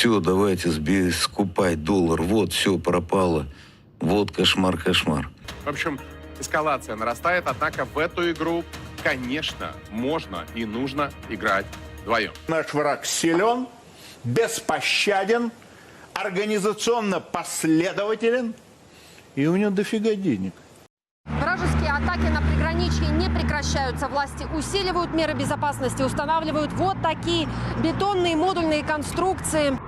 все, давайте сби- скупать доллар, вот, все пропало, вот кошмар, кошмар. В общем, эскалация нарастает, однако в эту игру, конечно, можно и нужно играть вдвоем. Наш враг силен, беспощаден, организационно последователен, и у него дофига денег. Вражеские атаки на приграничье не прекращаются. Власти усиливают меры безопасности, устанавливают вот такие бетонные модульные конструкции.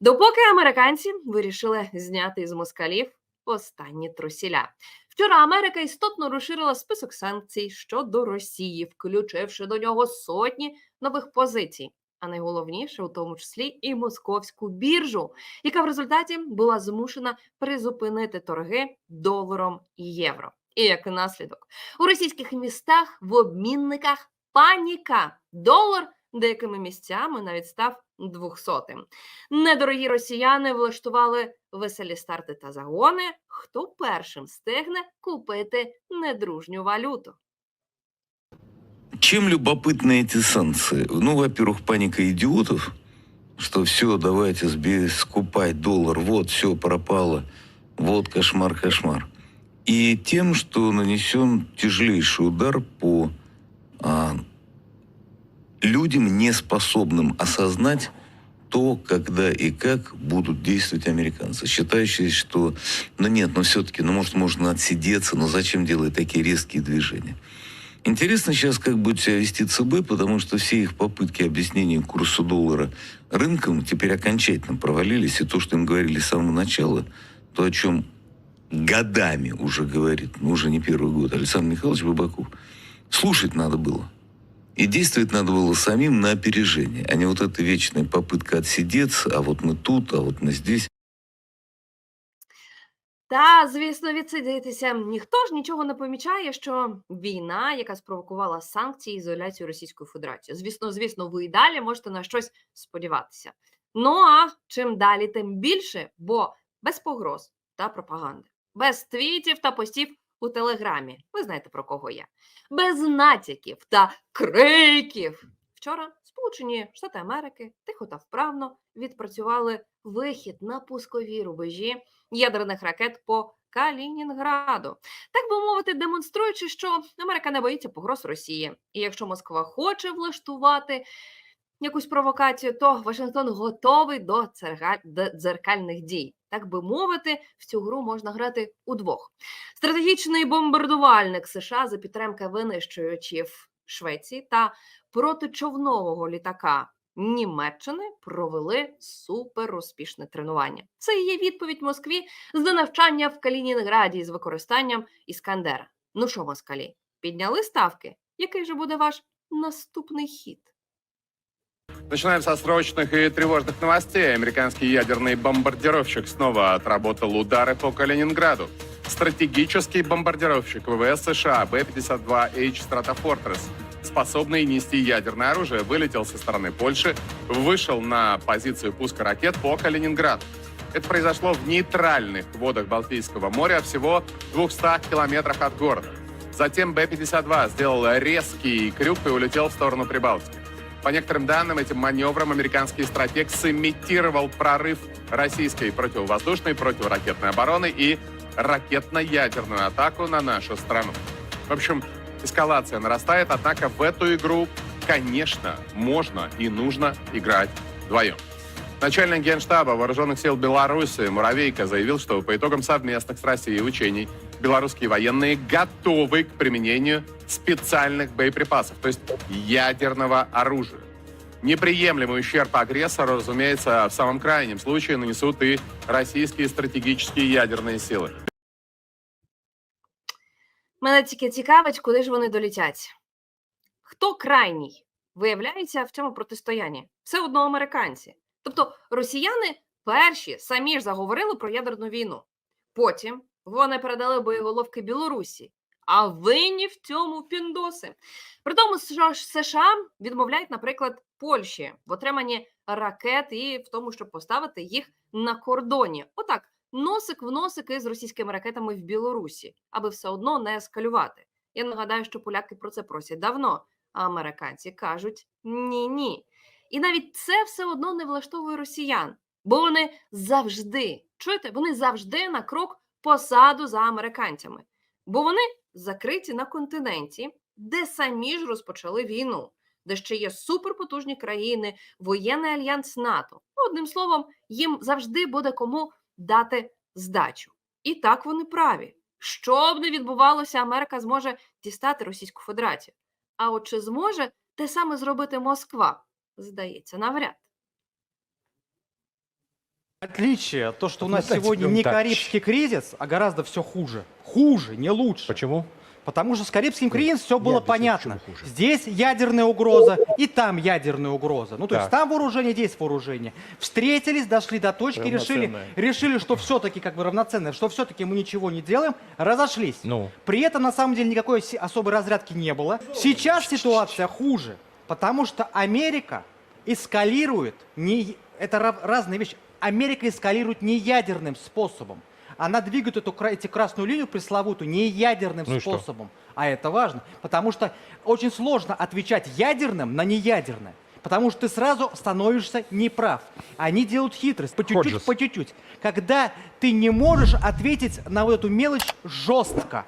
Допоки американці вирішили зняти з москалів останні трусіля. Вчора Америка істотно розширила список санкцій щодо Росії, включивши до нього сотні нових позицій. А найголовніше, у тому числі, і московську біржу, яка в результаті була змушена призупинити торги доларом і євро. І як наслідок, у російських містах в обмінниках паніка. Долар деякими місцями навіть став 200-тим. Недорогі росіяни влаштували веселі старти та загони. Хто першим встигне купити недружню валюту? Чем любопытны эти санкции? Ну, во-первых, паника идиотов, что все, давайте скупать доллар, вот, все пропало, вот кошмар, кошмар. И тем, что нанесен тяжелейший удар по а, людям, не способным осознать то, когда и как будут действовать американцы, считающие, что, ну нет, ну все-таки, ну может, можно отсидеться, но зачем делать такие резкие движения? Интересно сейчас, как будет себя вести ЦБ, потому что все их попытки объяснения курса доллара рынком теперь окончательно провалились. И то, что им говорили с самого начала, то, о чем годами уже говорит, ну уже не первый год, Александр Михайлович Бабаков, слушать надо было. И действовать надо было самим на опережение, а не вот эта вечная попытка отсидеться, а вот мы тут, а вот мы здесь. Та, звісно, відсидітися. Ніхто ж нічого не помічає, що війна, яка спровокувала санкції і ізоляцію Російської Федерації. Звісно, звісно, ви і далі можете на щось сподіватися. Ну а чим далі, тим більше, бо без погроз та пропаганди, без твітів та постів у телеграмі. Ви знаєте про кого я, без натяків та криків. Вчора Сполучені Штати Америки тихо та вправно відпрацювали вихід на пускові рубежі ядерних ракет по Калінінграду, так би мовити, демонструючи, що Америка не боїться погроз Росії. І якщо Москва хоче влаштувати якусь провокацію, то Вашингтон готовий до дзеркальних дій. Так би мовити, в цю гру можна грати удвох. Стратегічний бомбардувальник США за підтримки винищувачів Швеції та протичовнового літака Німеччини провели супер успішне тренування. Це і є відповідь Москві за навчання в Калінінграді з використанням Іскандера. Ну що, москалі, підняли ставки? Який же буде ваш наступний хід? Начинаем со срочных и тревожных новостей. Американский ядерный бомбардировщик снова отработал удары по Калининграду. Стратегический бомбардировщик ВВС США Б-52H Stratofortress, способный нести ядерное оружие, вылетел со стороны Польши, вышел на позицию пуска ракет по Калининграду. Это произошло в нейтральных водах Балтийского моря, всего в 200 километрах от города. Затем Б-52 сделал резкий крюк и улетел в сторону Прибалтики. По некоторым данным, этим маневром американский стратег сымитировал прорыв российской противовоздушной, противоракетной обороны и ракетно-ядерную атаку на нашу страну. В общем, эскалация нарастает, однако в эту игру, конечно, можно и нужно играть вдвоем. Начальник Генштаба Вооруженных сил Беларуси Муравейко заявил, что по итогам совместных с Россией учений белорусские военные готовы к применению специальных боеприпасов, то есть ядерного оружия. Неприемлемый ущерб агрессору, разумеется, в самом крайнем случае нанесут и российские стратегические ядерные силы. Мене тільки цікавить, куди ж вони долітять. Хто крайній виявляється в цьому протистоянні? Все одно американці. Тобто росіяни перші самі ж заговорили про ядерну війну. Потім вони передали боєголовки Білорусі. А винні в цьому піндоси. При тому, що США відмовляють, наприклад, Польщі в отриманні ракет і в тому, щоб поставити їх на кордоні. Отак носик в носик із російськими ракетами в Білорусі, аби все одно не ескалювати. Я нагадаю, що поляки про це просять давно, а американці кажуть ні, ні. І навіть це все одно не влаштовує росіян, бо вони завжди чуєте, вони завжди на крок посаду за американцями, бо вони закриті на континенті, де самі ж розпочали війну, де ще є суперпотужні країни, воєнний альянс НАТО. Одним словом, їм завжди буде кому дати здачу. І так вони праві. Що б не відбувалося, Америка зможе дістати Російську Федерацію. А от чи зможе те саме зробити Москва? Здається, навряд. Отличие, то, что у нас сегодня не. Карибский кризис, а гораздо все хуже. Хуже, не лучше. Почему? Потому что с Карибским кризисом все было объясню, понятно. Здесь ядерная угроза, и там ядерная угроза. Ну, то есть Так. там вооружение, здесь вооружение. Встретились, дошли до точки, решили, Равноценное. решили, что все-таки как бы равноценно, что все-таки мы ничего не делаем, разошлись. Ну, При этом, на самом деле, никакой особой разрядки не было. Сейчас ситуация хуже, потому что Америка эскалирует, не, это ра- разные вещи. Америка эскалирует не ядерным способом. Она двигает эту, эти красную линию пресловутую не ядерным Ну способом. А это важно, потому что очень сложно отвечать ядерным на неядерное. Потому что ты сразу становишься неправ. Они делают хитрость, по чуть-чуть, по чуть-чуть. Когда ты не можешь ответить на вот эту мелочь жестко.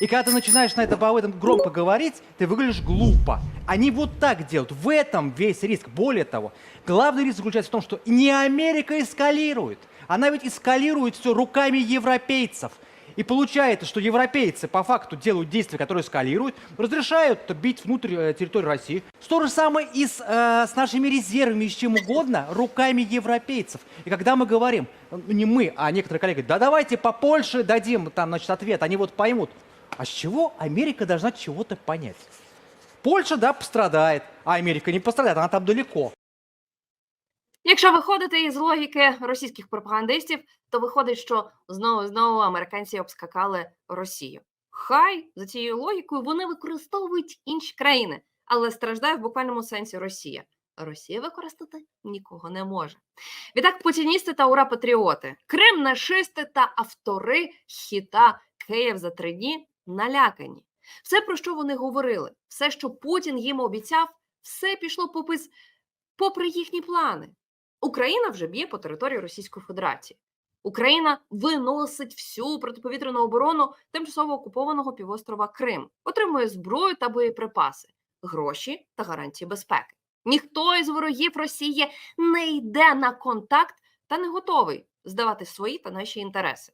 И когда ты начинаешь на это об этом громко говорить, ты выглядишь глупо. Они вот так делают. В этом весь риск. Более того, главный риск заключается в том, что не Америка эскалирует. Она ведь эскалирует все руками европейцев. И получается, что европейцы по факту делают действия, которые эскалируют, разрешают бить внутрь э, территории России. То же самое и с, э, с нашими резервами, и с чем угодно, руками европейцев. И когда мы говорим, ну, не мы, а некоторые коллеги, да давайте по Польше дадим там, значит, ответ, они вот поймут. А с чего Америка должна чего-то понять? Польша, да, пострадает, а Америка не пострадает, она там далеко. Якщо виходити із логіки російських пропагандистів, то виходить, що знову знову американці обскакали Росію. Хай за цією логікою вони використовують інші країни, але страждає в буквальному сенсі Росія. Росія використати нікого не може. Відтак, путіністи та ура-патріоти, Крим нашисти та автори хіта Київ за три дні налякані. Все, про що вони говорили, все, що Путін їм обіцяв, все пішло попис попри їхні плани. Україна вже б'є по території Російської Федерації. Україна виносить всю протиповітряну оборону тимчасово окупованого півострова Крим, отримує зброю та боєприпаси, гроші та гарантії безпеки. Ніхто із ворогів Росії не йде на контакт та не готовий здавати свої та наші інтереси.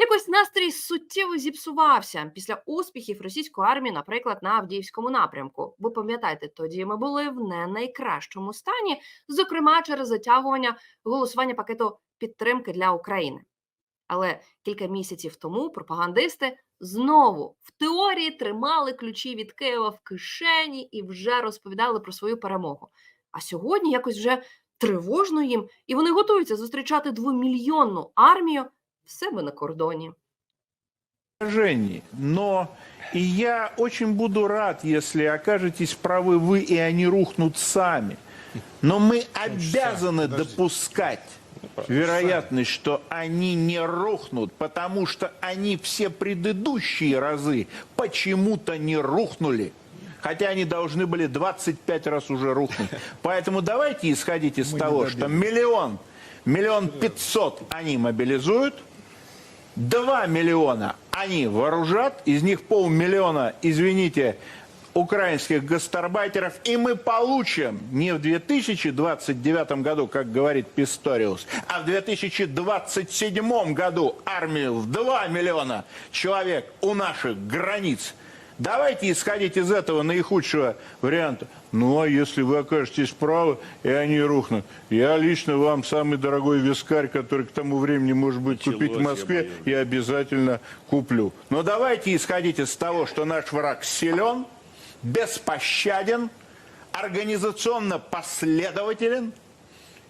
Якось настрій суттєво зіпсувався після успіхів російської армії, наприклад, на Авдіївському напрямку. Бо пам'ятаєте, тоді ми були в не найкращому стані, зокрема через затягування голосування пакету підтримки для України. Але кілька місяців тому пропагандисти знову в теорії тримали ключі від Києва в кишені і вже розповідали про свою перемогу. А сьогодні якось вже тривожно їм, і вони готуються зустрічати двомільйонну армію в себе на кордоні. поражении. Но и я очень буду рад, если окажетесь правы вы, и они рухнут сами. Но мы обязаны допускать вероятность, что они не рухнут, потому что они все предыдущие разы почему-то не рухнули. Хотя они должны были 25 раз уже рухнуть. Поэтому давайте исходить из того, что миллион, миллион пятьсот они мобилизуют, 2 миллиона они вооружат, из них полмиллиона, извините, украинских гастарбайтеров, и мы получим не в 2029 году, как говорит Писториус, а в 2027 году армию в 2 миллиона человек у наших границ. Давайте исходить из этого наихудшего варианта. Ну, а если вы окажетесь правы, и они рухнут, я лично вам самый дорогой вискарь, который к тому времени, может быть, купить в Москве, я обязательно куплю. Но давайте исходить из того, что наш враг силен, беспощаден, организационно последователен,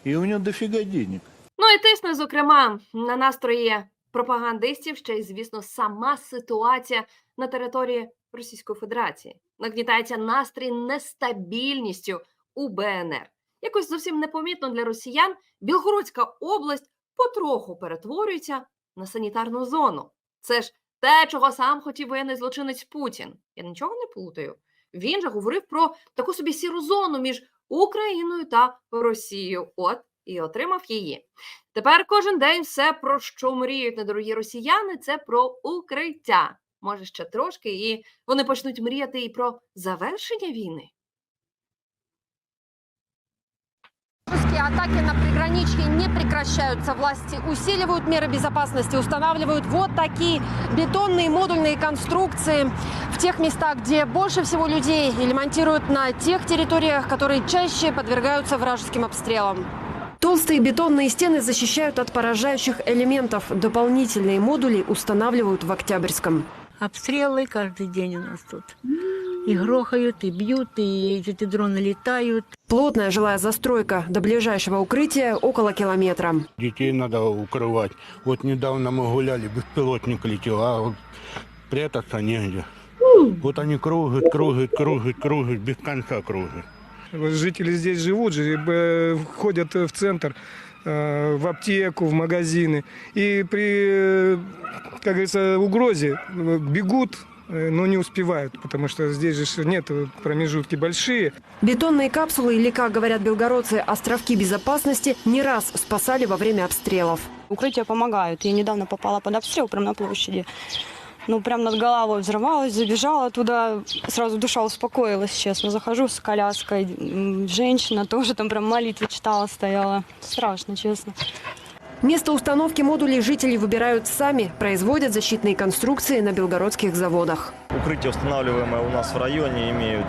и у него дофига денег. Ну і тисне, зокрема, на настрої пропагандистів, ще й, звісно, сама ситуація на території Російської Федерації. Нагнітається настрій нестабільністю у БНР. Якось зовсім непомітно для росіян Білгородська область потроху перетворюється на санітарну зону. Це ж те, чого сам хотів воєнний злочинець Путін. Я нічого не плутаю. Він же говорив про таку собі сіру зону між Україною та Росією. От і отримав її. Тепер кожен день все, про що мріють недорогі росіяни, це про укриття. Може, ще трошки, і вони почнуть мріяти і про завершення війни. Русские атаки на приграничье не прекращаются. Власти усиливают меры безопасности, устанавливают вот такие бетонные модульные конструкции в тех местах, где больше всего людей, и ремонтируют на тех территориях, которые чаще подвергаются вражеским обстрелам. Толстые бетонные стены защищают от поражающих элементов. Дополнительные модули устанавливают в Октябрьском. Обстрелы каждый день у нас тут. И грохают, и бьют, и эти дроны летают. Плотная жилая застройка. До ближайшего укрытия около километра. Детей надо укрывать. Вот недавно мы гуляли, беспилотник летел, а вот прятаться негде. Вот они кругают, кругают, кругают, кругают, без конца кругают. Жители здесь живут, же, э, ходят в центр, в аптеку, в магазины. И при, э, как говорится, угрозе э, бегут, э, но не успевают, потому что здесь же нет э, промежутки большие. Бетонные капсулы или, как говорят белгородцы, островки безопасности не раз спасали во время обстрелов. Укрытия помогают. Я недавно попала под обстрел прямо на площади. Ну, прям над головой взорвалась, забежала туда, сразу душа успокоилась, честно. Захожу с коляской, женщина тоже там прям молитвы читала, стояла. Страшно, честно. Место установки модулей жители выбирают сами, производят защитные конструкции на белгородских заводах. Укрытия, устанавливаемые у нас в районе, имеют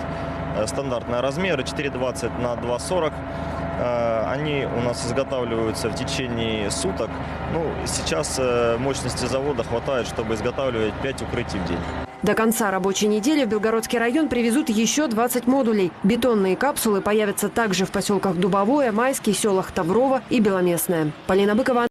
э, стандартные размеры 4,20 на 2,40. Э, Они у нас изготавливаются в течение суток. Ну, сейчас э, мощности завода хватает, чтобы изготавливать 5 укрытий в день. До конца рабочей недели в Белгородский район привезут еще 20 модулей. Бетонные капсулы появятся также в поселках Дубовое, Майский, селах Таврово и Беломестное. Полина Быкова,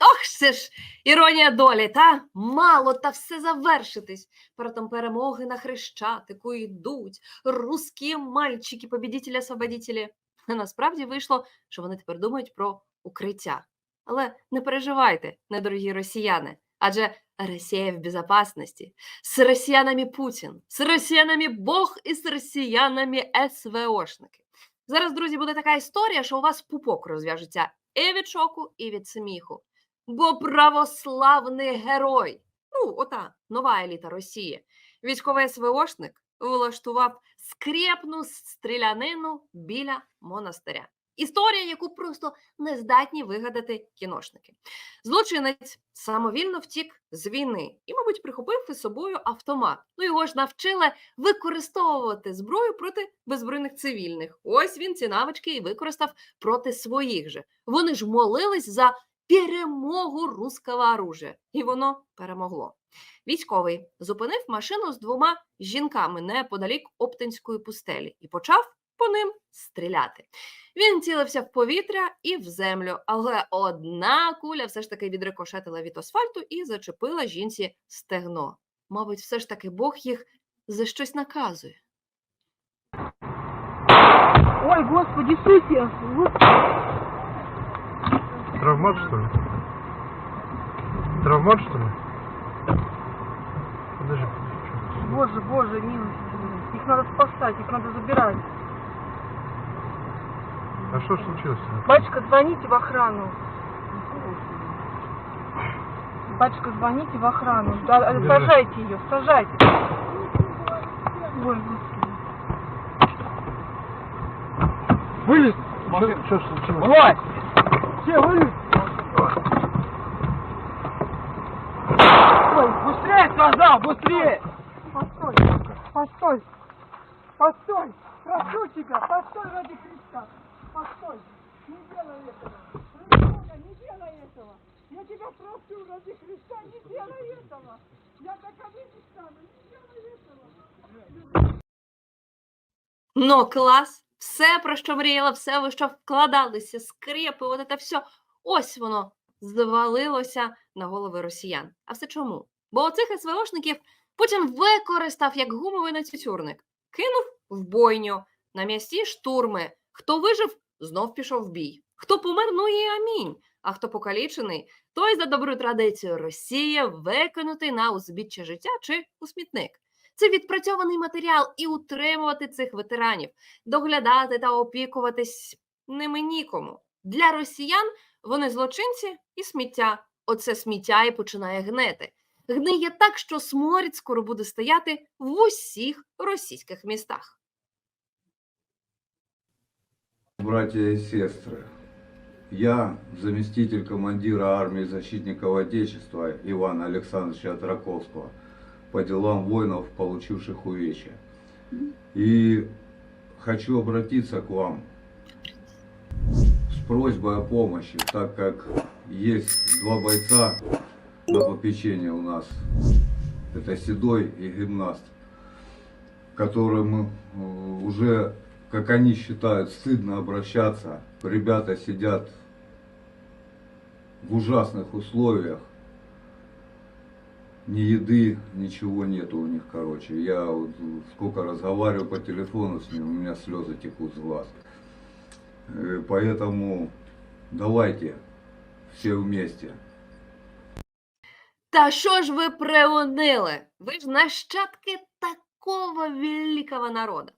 Ох, це ж іронія долі, та мало та все завершитись. Перетом перемоги на хрещатику йдуть русські мальчики, побідітелі, освободітелі. Насправді вийшло, що вони тепер думають про укриття. Але не переживайте, недорогі росіяни, адже Росія в безопасности. С росіянами Путін, з росіянами Бог і з росіянами СВОшники. Зараз, друзі, буде така історія, що у вас пупок розв'яжеться і від шоку, і від сміху. Бо православний герой, ну, ота нова еліта Росії, військовий СВОшник влаштував скрєпну стрілянину біля монастиря. Історія, яку просто не здатні вигадати кіношники. Злочинець самовільно втік з війни і, мабуть, прихопив із собою автомат. Ну його ж навчили використовувати зброю проти беззбройних цивільних. Ось він ці навички і використав проти своїх же. Вони ж молились за перемогу руського оружия. І воно перемогло. Військовий зупинив машину з двома жінками неподалік Оптинської пустелі і почав по ним стріляти. Він цілився в повітря і в землю, але одна куля все ж таки відрикошетила від асфальту і зачепила жінці стегно. Мабуть, все ж таки Бог їх за щось наказує. Ой, господи, Иисусе! Травмат, что ли? Травмат, что ли? Подожди, Боже, боже, милости. Их надо спасать, их надо забирать. а что случилось? Батюшка, звоните в охрану. Батюшка, звоните в охрану. Да, Держи. Сажайте ее, сажайте. Вылез! Что случилось? Влазь! Все, вылез! быстрее сказал, быстрее! Постой, постой, постой. Прошу тебя, постой ради Христа. Постой, не делай этого. Придурка, не делай этого. Я тебя прошу ради Христа, не делай этого. Я так обидеть стану, не делай этого. Ну, клас! Все, про що мріяла, все, ви що вкладалися, скрепи, от це все. Ось воно звалилося на голови росіян. А все чому? Бо оцих СВОшників Путін використав як гумовий нацюцюрник. Кинув в бойню, на місці штурми. Хто вижив, знов пішов в бій. Хто помер, ну і амінь. А хто покалічений, той за добру традицію Росія викинутий на узбіччя життя чи у смітник. Це відпрацьований матеріал, і утримувати цих ветеранів, доглядати та опікуватись ними нікому. Для росіян вони злочинці і сміття. Оце сміття і починає гнити. Гниє так, що сморід скоро буде стояти в усіх російських містах. Братья и сестры, я заместитель командира армии защитников Отечества Ивана Александровича Траковского по делам воинов, получивших увечья. И хочу обратиться к вам с просьбой о помощи, так как есть два бойца на попечении у нас. Это Седой и Гимнаст, которым э, уже как они считают, стыдно обращаться. Ребята сидят в ужасных условиях. Ни еды, ничего нету у них, короче. Я вот сколько разговариваю по телефону с ним, у меня слезы текут с глаз. Э, Поэтому давайте все вместе. Та що ж ви приунили? Ви ж нащадки такого великого народу.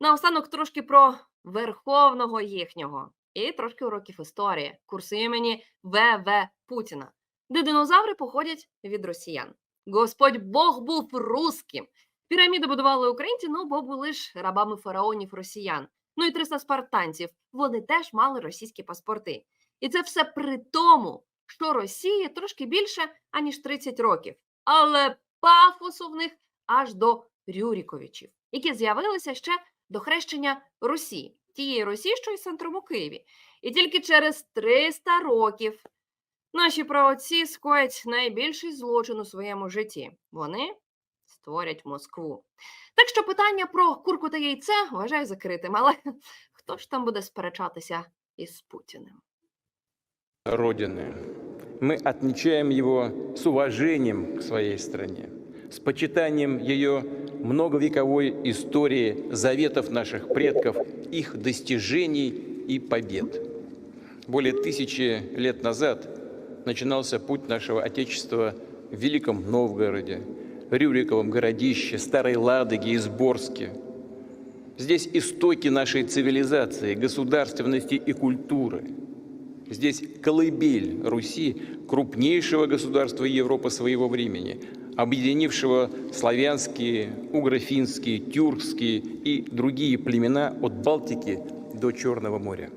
Наостанок трошки про верховного їхнього і трошки уроків історії, курси імені В.В. Путіна, де динозаври походять від росіян. Господь Бог був русським. Піраміди будували українці, ну бо були ж рабами фараонів росіян. Ну і 300 спартанців. Вони теж мали російські паспорти. І це все при тому, що Росії трошки більше, аніж 30 років. Але пафосу в них аж до Рюріковичів, які з'явилися ще до хрещення Русі, тієї Росії, що й центром у Києві. І тільки через 300 років наші праотці скоять найбільший злочин у своєму житті. Вони створять Москву. Так що питання про курку та яйце вважаю закритим, але хто ж там буде сперечатися із Путіним? Родины. Мы отмечаем его с уважением к своей стране, с почитанием ее многовековой истории, заветов наших предков, их достижений и побед. Более тысячи лет назад начинался путь нашего Отечества в Великом Новгороде, Рюриковом городище, Старой Ладоге и Сборске. Здесь истоки нашей цивилизации, государственности и культуры – Здесь колыбель Руси, крупнейшего государства Европы своего времени, объединившего славянские, угро-финские, тюркские и другие племена от Балтики до Черного моря.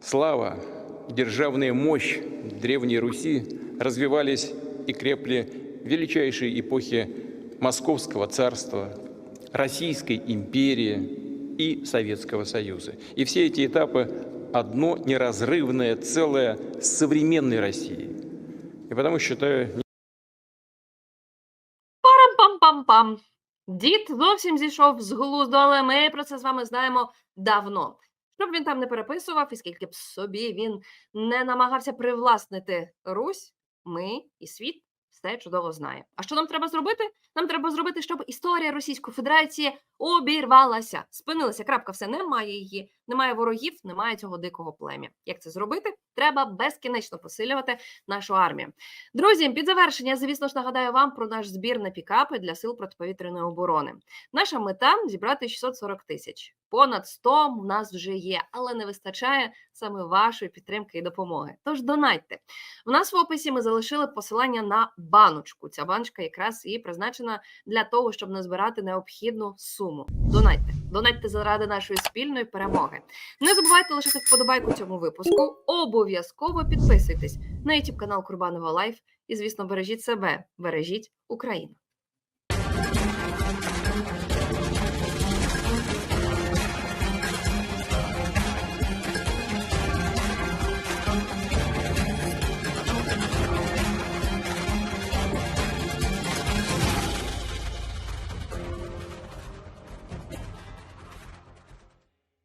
Слава, державная мощь Древней Руси развивались и крепли в величайшей эпохе Московского царства, Российской империи и Советского Союза. И все эти этапы одно неразрывное целое с современной Россией. И потому считаю Парам-пам-пам-пам. Дід зовсім зійшов з глузду, але ми про це з вами знаємо давно. Щоб він там не переписував, і скільки б собі він не намагався привласнити Русь, ми і світ все чудово знає. А що нам треба зробити? Нам треба зробити, щоб історія Російської Федерації обірвалася, спинилася. Крапка, все немає її, немає ворогів, немає цього дикого плем'я. Як це зробити? Треба безкінечно посилювати нашу армію. Друзі, під завершення, звісно ж, нагадаю вам про наш збір на пікапи для сил протиповітряної оборони. Наша мета зібрати 640 тисяч. Понад 100 в нас вже є, але не вистачає саме вашої підтримки і допомоги. Тож донайте. У нас в описі ми залишили посилання на баночку. Ця баночка якраз і призначена для того, щоб назбирати необхідну суму. Донайте, донайте заради нашої спільної перемоги. Не забувайте лишити вподобайку цьому випуску. Обов'язково підписуйтесь на YouTube канал Курбанова Лайф і, звісно, бережіть себе, бережіть Україну.